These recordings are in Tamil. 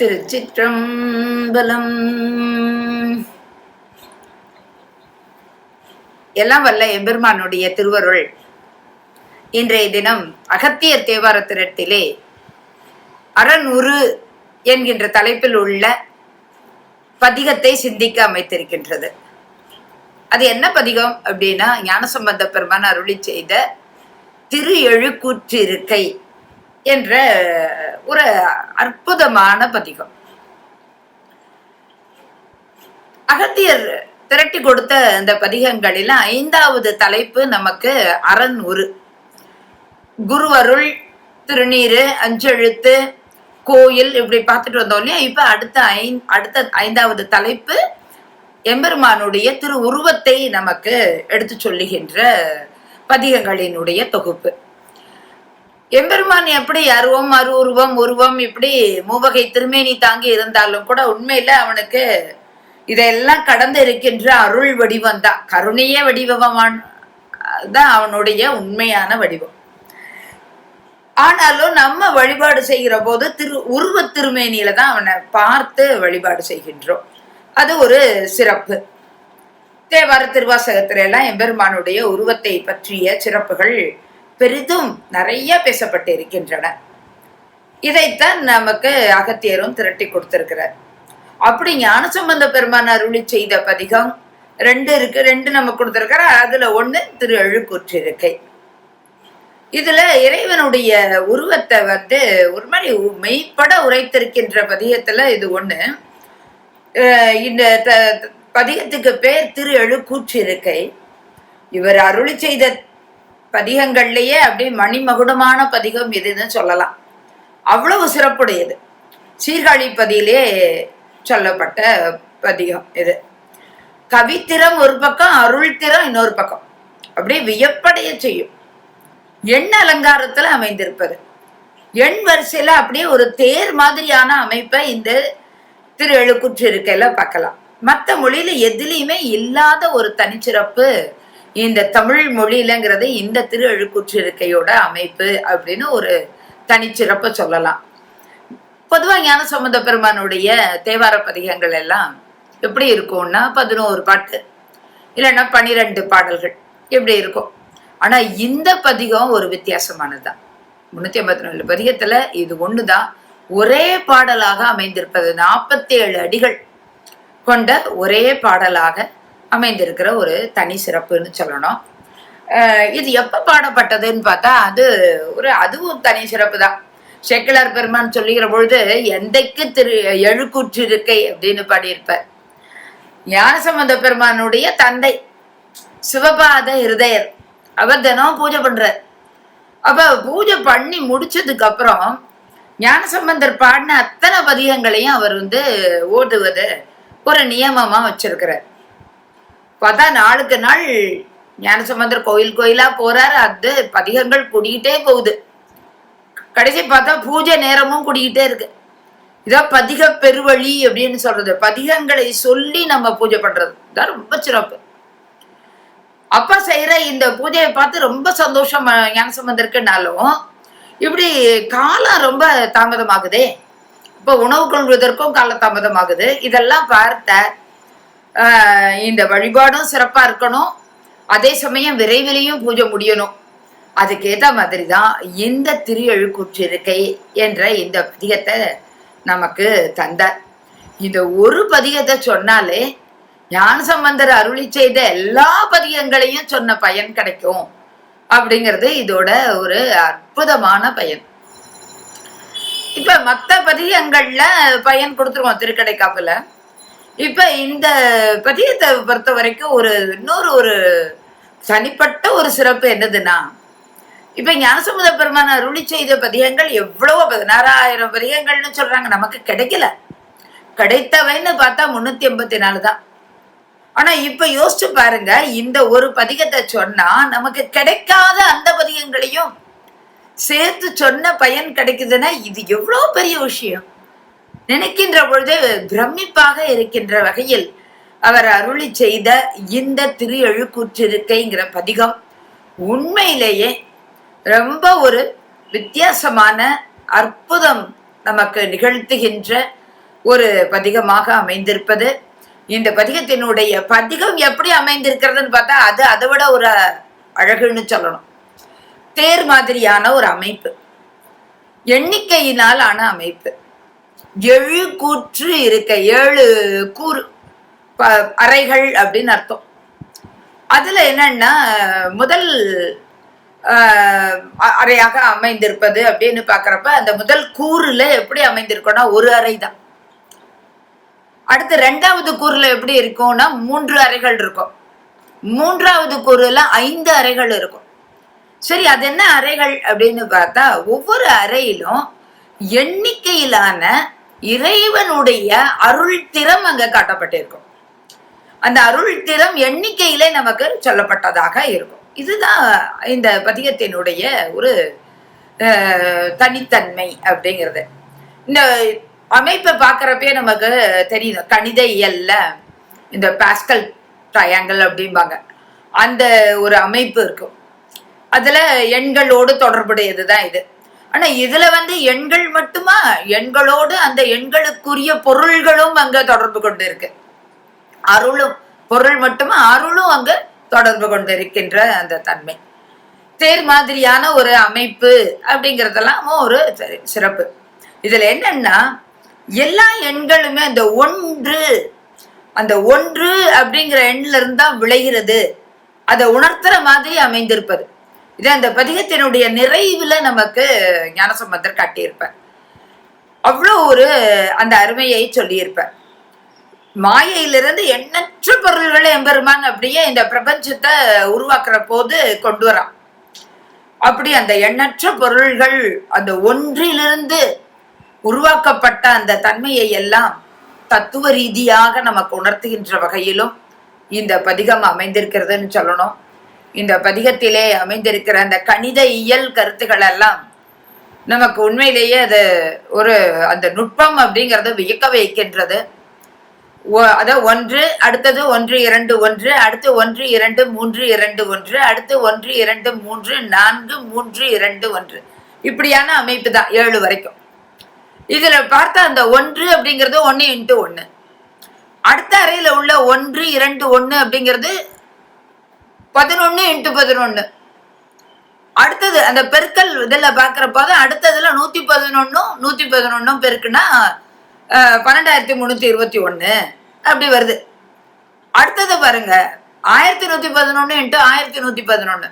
திருச்சிற்றம்பலம். எல்லாம் வல்ல எம்பெருமானுடைய திருவருள். இன்றைய தினம் அகத்தியர் தேவார திரட்டிலே அறநூறு என்கின்ற தலைப்பில் உள்ள பதிகத்தை சிந்திக்க அமைத்திருக்கின்றது. அது என்ன பதிகம் அப்படின்னா ஞானசம்பந்த பெருமான் அருளி செய்த திரு எழுக்கூற்றிருக்கை என்ற ஒரு அற்புதமான பதிகம். அகத்தியர் திரட்டி கொடுத்த இந்த பதிகங்களில் ஐந்தாவது தலைப்பு நமக்கு அரண் உரு. குருவருள் திருநீரு அஞ்செழுத்து கோயில் இப்படி பார்த்துட்டு வந்தோம் இல்லையா? இப்ப அடுத்த ஐ அடுத்த ஐந்தாவது தலைப்பு எம்பெருமானுடைய திரு உருவத்தை நமக்கு எடுத்து சொல்லுகின்ற பதிகங்களினுடைய தொகுப்பு. எம்பெருமான் எப்படி அருவம் அரு உருவம் உருவம் இப்படி மூவகை திருமேனி தாங்கி இருந்தாலும் கூட உண்மையில அவனுக்கு இதெல்லாம் கடந்து இருக்கின்ற அருள் வடிவம் தான். கருணைய வடிவமான் தான் அவனுடைய உண்மையான வடிவம். ஆனாலும் நம்ம வழிபாடு செய்கிற போது திரு உருவ திருமேனியில தான் அவனை பார்த்து வழிபாடு செய்கின்றோம். அது ஒரு சிறப்பு. தேவார திருவாசகத்துல எல்லாம் எம்பெருமானுடைய உருவத்தை பற்றிய சிறப்புகள் பெரிதும் நிறைய பேசப்பட்டு இருக்கின்றன. இதைத்தான் நமக்கு அகத்தியரும் திரட்டி கொடுத்திருக்கிறார். அப்படி ஞானசம்பந்த பெருமான் அருளி செய்த பதிகம் ரெண்டு இருக்கு ரெண்டு நம்ம கொடுத்திருக்கிற அதுல ஒண்ணு திரு எழுக்கூற்றிருக்கை இதுல இறைவனுடைய உருவத்தை வந்து ஒரு மாதிரி மெய்ப்பட உரைத்திருக்கின்ற பதிகத்துல இது ஒண்ணு. அஹ் இந்த த- பதிகத்துக்கு பேர் திரு எழுக்கூற்றிருக்கை இவர் அருளி செய்த பதிகங்கள்லயே அப்படியே மணிமகுடமான பதிகம் இதுன்னு சொல்லலாம். அவ்வளவு சிறப்புடையது. சீர்காழி பதியிலே சொல்லப்பட்ட பதிகம் இது. கவித்திறம் ஒரு பக்கம் அருள் திறம் இன்னொரு பக்கம். அப்படியே வியப்படைய செய்யும். எண் அலங்காரத்துல அமைந்திருப்பது. எண் வரிசையில அப்படியே ஒரு தேர் மாதிரியான அமைப்பை இந்த திரு எழுக்குற்று இருக்கையில பார்க்கலாம். மற்ற மொழியில எதுலேயுமே இல்லாத ஒரு தனிச்சிறப்பு இந்த தமிழ் மொழியிலங்கிறது இந்த திரு அழுக்குற்றிருக்கையோட அமைப்பு அப்படின்னு ஒரு தனிச்சிறப்பை சொல்லலாம். பொதுவாக ஞான சம்பந்த பெருமானுடைய தேவார பதிகங்கள் எல்லாம் எப்படி இருக்கும்னா பதினோரு பாட்டு இல்லைன்னா பனிரெண்டு பாடல்கள் இப்படி இருக்கும். ஆனா இந்த பதிகம் ஒரு வித்தியாசமானதுதான். முன்னூத்தி ஐம்பத்தி நாலு பதிகத்துல இது ஒண்ணுதான். ஒரே பாடலாக அமைந்திருப்பது நாற்பத்தி ஏழு அடிகள் கொண்ட ஒரே பாடலாக அமைந்திருக்கிற ஒரு தனி சிறப்புன்னு சொல்லணும். இது எப்ப பாடப்பட்டதுன்னு பார்த்தா அது ஒரு அதுவும் தனி சிறப்பு தான். செக்கிலார் பெருமான் சொல்லுகிற பொழுது எந்தைக்கு திரு எழுக்கூற்றிருக்கை அப்படின்னு பாடியிருப்பார். ஞானசம்பந்த பெருமானுடைய தந்தை சிவபாத ஹிருதயர் அவர் தினம் பூஜை பண்றார். அப்ப பூஜை பண்ணி முடிச்சதுக்கு அப்புறம் ஞானசம்பந்தர் பாடின அத்தனை பதிகங்களையும் அவர் வந்து ஓதுவது ஒரு நியமமா வச்சிருக்கிறார். பார்த்தா நாளுக்கு நாள் ஞானசம்பந்தர் கோயில் கோயிலா போறாரு. அது பதிகங்கள் கூடிக்கிட்டே போகுது. கடைசி பார்த்தா பூஜை நேரமும் கூடிக்கிட்டே இருக்கு. இதான் பதிக பெருவழி அப்படின்னு சொல்றது. பதிகங்களை சொல்லி நம்ம பூஜை பண்றது. தான் ரொம்ப சிறப்பு. அப்ப செய்யற இந்த பூஜையை பார்த்து ரொம்ப சந்தோஷம் ஞானசம்பந்தருக்குனாலும் இப்படி காலம் ரொம்ப தாமதமாகுதே. இப்போ உணவு கொள்வதற்கும் கால தாமதமாகுது. இதெல்லாம் பார்த்த இந்த வழிபாடும் சிறப்பா இருக்கணும். அதே சமயம் விரைவிலையும் பூஜை முடியணும். அதுக்கேத்த மாதிரி தான் இந்த திரு எழுக்கூற்றிருக்கை என்ற இந்த பதிகத்தை நமக்கு தந்தார். இந்த ஒரு பதிகத்தை சொன்னாலே ஞானசம்பந்தர் அருளி செய்த எல்லா பதிகங்களையும் சொன்ன பயன் கிடைக்கும். அப்படிங்கிறது இதோட ஒரு அற்புதமான பயன். இப்ப மத்த பதிகங்கள்ல பயன் கொடுத்துருவோம் திருக்கடை காப்புல இப்ப இந்த பதியத்தை பொறுத்த வரைக்கும் ஒரு இன்னொரு ஒரு தனிப்பட்ட ஒரு சிறப்பு என்னதுன்னா இப்ப ஞானசமுத பெருமான அருளி செய்த பதிகங்கள் எவ்வளவோ பதினாறாயிரம் பதிகங்கள்னு சொல்றாங்க. நமக்கு கிடைக்கல. கிடைத்தவைன்னு பார்த்தா முன்னூத்தி எண்பத்தி நாலு தான். ஆனா இப்ப யோசிச்சு பாருங்க இந்த ஒரு பதிகத்தை சொன்னா நமக்கு கிடைக்காத அந்த பதிகங்களையும் சேர்த்து சொன்ன பயன் கிடைக்குதுன்னா இது எவ்வளவு பெரிய விஷயம். நினைக்கின்ற பொழுது பிரமிப்பாக இருக்கின்ற வகையில் அவர் அருளி செய்த இந்த திரு எழுக்கூற்றிருக்கைங்கிற பதிகம் உண்மையிலேயே ரொம்ப ஒரு வித்தியாசமான அற்புதம் நமக்கு நிகழ்த்துகின்ற ஒரு பதிகமாக அமைந்திருப்பது. இந்த பதிகத்தினுடைய பதிகம் எப்படி அமைந்திருக்கிறதுன்னு பார்த்தா அது அதை விட ஒரு அழகுன்னு சொல்லணும். தேர் மாதிரியான ஒரு அமைப்பு. எண்ணிக்கையினால் ஆன அமைப்பு. எழு கூற்று இருக்க. ஏழு கூறு அறைகள் அப்படின்னு அர்த்தம். அதுல என்னன்னா முதல் அறையாக அமைந்திருப்பது அப்படின்னு பாக்குறப்ப அந்த முதல் கூறுல எப்படி அமைந்திருக்கும்னா ஒரு அறை தான் அடுத்து ரெண்டாவது கூறுல எப்படி இருக்கும்னா மூன்று அறைகள் இருக்கும். மூன்றாவது கூறுல ஐந்து அறைகள் இருக்கும். சரி அது என்ன அறைகள் அப்படின்னு பார்த்தா ஒவ்வொரு அறையிலும் எண்ணிக்கையிலான இறைவனுடைய அருள் திறம் அங்க காட்டப்பட்டிருக்கும். அந்த அருள் திறம் எண்ணிக்கையிலே நமக்கு சொல்லப்பட்டதாக இருக்கும். இதுதான் இந்த பதிகத்தினுடைய ஒரு தனித்தன்மை அப்படிங்கிறது. இந்த அமைப்பை பார்க்குறப்பே நமக்கு தெரியும் கணித இயல்ல இந்த பாஸ்கல் ட்ரையாங்கிள் அப்படிம்பாங்க. அந்த ஒரு அமைப்பு இருக்கும். அதுல எண்களோடு தொடர்புடையது தான் இது. ஆனா இதுல வந்து எண்கள் மட்டுமா? எண்களோடு அந்த எண்களுக்குரிய பொருள்களும் அங்க தொடர்பு கொண்டு இருக்கு அருளும் பொருள் மட்டுமா? அருளும் அங்க தொடர்பு கொண்டு இருக்கின்ற அந்த தன்மை. தேர் மாதிரியான ஒரு அமைப்பு அப்படிங்கிறதெல்லாம் ஒரு சிறப்பு. இதுல என்னன்னா எல்லா எண்களுமே அந்த ஒன்று அந்த ஒன்று அப்படிங்கிற எண்ணில இருந்தா விளைகிறது. அதை உணர்த்துற மாதிரி அமைந்திருப்பது. இது அந்த பதிகத்தினுடைய நிறைவுல நமக்கு ஞானசம்பந்தர் காட்டியிருப்ப அவ்வளோ ஒரு அந்த அருமையை சொல்லியிருப்ப மாயையிலிருந்து எண்ணற்ற பொருள்களை எம்பெருமான் அப்படியே இந்த பிரபஞ்சத்தை உருவாக்குற போது கொண்டு வரான். அப்படி அந்த எண்ணற்ற பொருள்கள் அந்த ஒன்றிலிருந்து உருவாக்கப்பட்ட அந்த தன்மையை எல்லாம் தத்துவ ரீதியாக நமக்கு உணர்த்துகின்ற வகையிலும் இந்த பதிகம் அமைந்திருக்கிறதுன்னு சொல்லணும். இந்த பதிகத்திலே அமைந்திருக்கிற அந்த கணித இயல் கருத்துக்கள் எல்லாம் நமக்கு உண்மையிலேயே அது ஒரு அந்த நுட்பம் அப்படிங்கிறது வியக்க வைக்கின்றது. அதாவது ஒன்று அடுத்தது ஒன்று இரண்டு ஒன்று அடுத்து ஒன்று இரண்டு மூன்று இரண்டு ஒன்று அடுத்து ஒன்று இரண்டு மூன்று நான்கு மூன்று இரண்டு ஒன்று. இப்படியான அமைப்பு தான் ஏழு வரைக்கும். இதுல பார்த்தா அந்த ஒன்று அப்படிங்கிறது ஒன்னு இன்ட்டு ஒன்னு. அடுத்த அறையில உள்ள ஒன்று இரண்டு ஒன்னு அப்படிங்கிறது பதினொன்னு இன்ட்டு பதினொன்னு. அடுத்தது அந்த பெருக்கல் இதில் பார்க்குறப்போ தான் அடுத்ததுல நூற்றி பதினொன்றும் நூற்றி பதினொன்றும் பெருக்குன்னா பன்னெண்டாயிரத்தி முந்நூற்றி இருபத்தி ஒன்று அப்படி வருது. அடுத்தது பாருங்க ஆயிரத்தி நூற்றி பதினொன்று இன்ட்டு ஆயிரத்தி நூற்றி பதினொன்று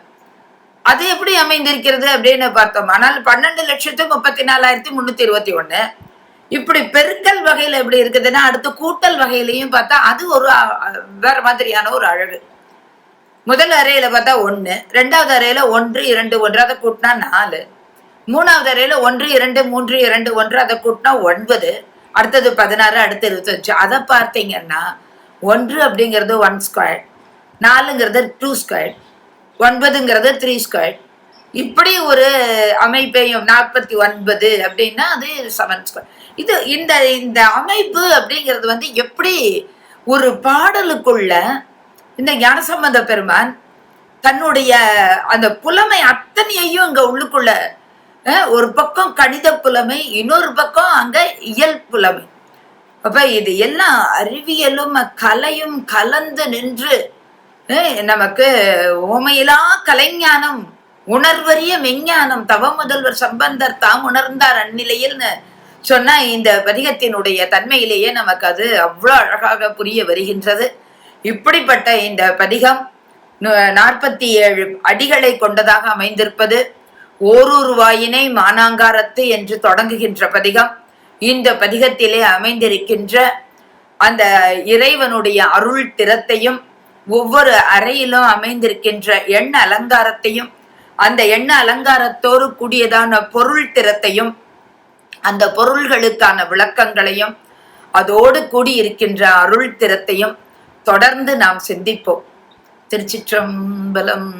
அது எப்படி அமைந்திருக்கிறது அப்படின்னு பார்த்தோம். ஆனால் பன்னெண்டு லட்சத்து முப்பத்தி நாலாயிரத்தி முந்நூற்றி இருபத்தி ஒன்று இப்படி பெருக்கல் வகையில் எப்படி இருக்குதுன்னா அடுத்து கூட்டல் வகையிலையும் பார்த்தா அது ஒரு வேற மாதிரியான ஒரு அழகு. முதல் அறையில பார்த்தா ஒன்று ரெண்டாவது அறையில ஒன்று இரண்டு ஒன்று அதை கூட்டினா நாலு. மூணாவது அறையில ஒன்று இரண்டு மூன்று இரண்டு ஒன்று அதை கூட்டினா ஒன்பது. அடுத்தது பதினாறு அடுத்து இருபத்தஞ்சு. அதை பார்த்தீங்கன்னா ஒன்று அப்படிங்கிறது ஒன் ஸ்கொயர் நாலுங்கிறது டூ ஸ்கொயர் ஒன்பதுங்கிறது த்ரீ ஸ்கொயர் இப்படி ஒரு அமைப்பையும் நாற்பத்தி ஒன்பது அப்படின்னா அது செவன் ஸ்கொயர் இது இந்த இந்த அமைப்பு அப்படிங்கிறது வந்து எப்படி ஒரு பாடலுக்குள்ள இந்த ஞானசம்பந்த பெருமான் தன்னுடைய அந்த புலமை அத்தனையையும் இங்க உள்ளுக்குள்ள ஒரு பக்கம் கணித புலமை இன்னொரு பக்கம் அங்க இயல் புலமை. அப்ப இது எல்லாம் அறிவியலும் கலையும் கலந்து நின்று நமக்கு ஓமையிலா கலைஞானம் உணர்வறிய மெஞ்ஞானம் தவ முதல்வர் சம்பந்தர் தாம் உணர்ந்தார் அந்நிலையில்னு சொன்னா இந்த பதிகத்தினுடைய தன்மையிலேயே நமக்கு அது அவ்வளோ அழகாக புரிய வருகின்றது. இப்படிப்பட்ட இந்த பதிகம் நாற்பத்தி ஏழு அடிகளை கொண்டதாக அமைந்திருப்பது ஓரூருவாயினை மானாங்காரத்து என்று தொடங்குகின்ற பதிகம். இந்த பதிகத்திலே அமைந்திருக்கின்ற அந்த இறைவனுடைய அருள் திறத்தையும் ஒவ்வொரு அறையிலும் அமைந்திருக்கின்ற எண்ண அலங்காரத்தையும் அந்த எண்ண அலங்காரத்தோடு கூடியதான பொருள் திறத்தையும் அந்த பொருள்களுக்கான விளக்கங்களையும் அதோடு கூடியிருக்கின்ற அருள் திறத்தையும் தொடர்ந்து நாம் சிந்திப்போம். திருச்சிற்றம்பலம்.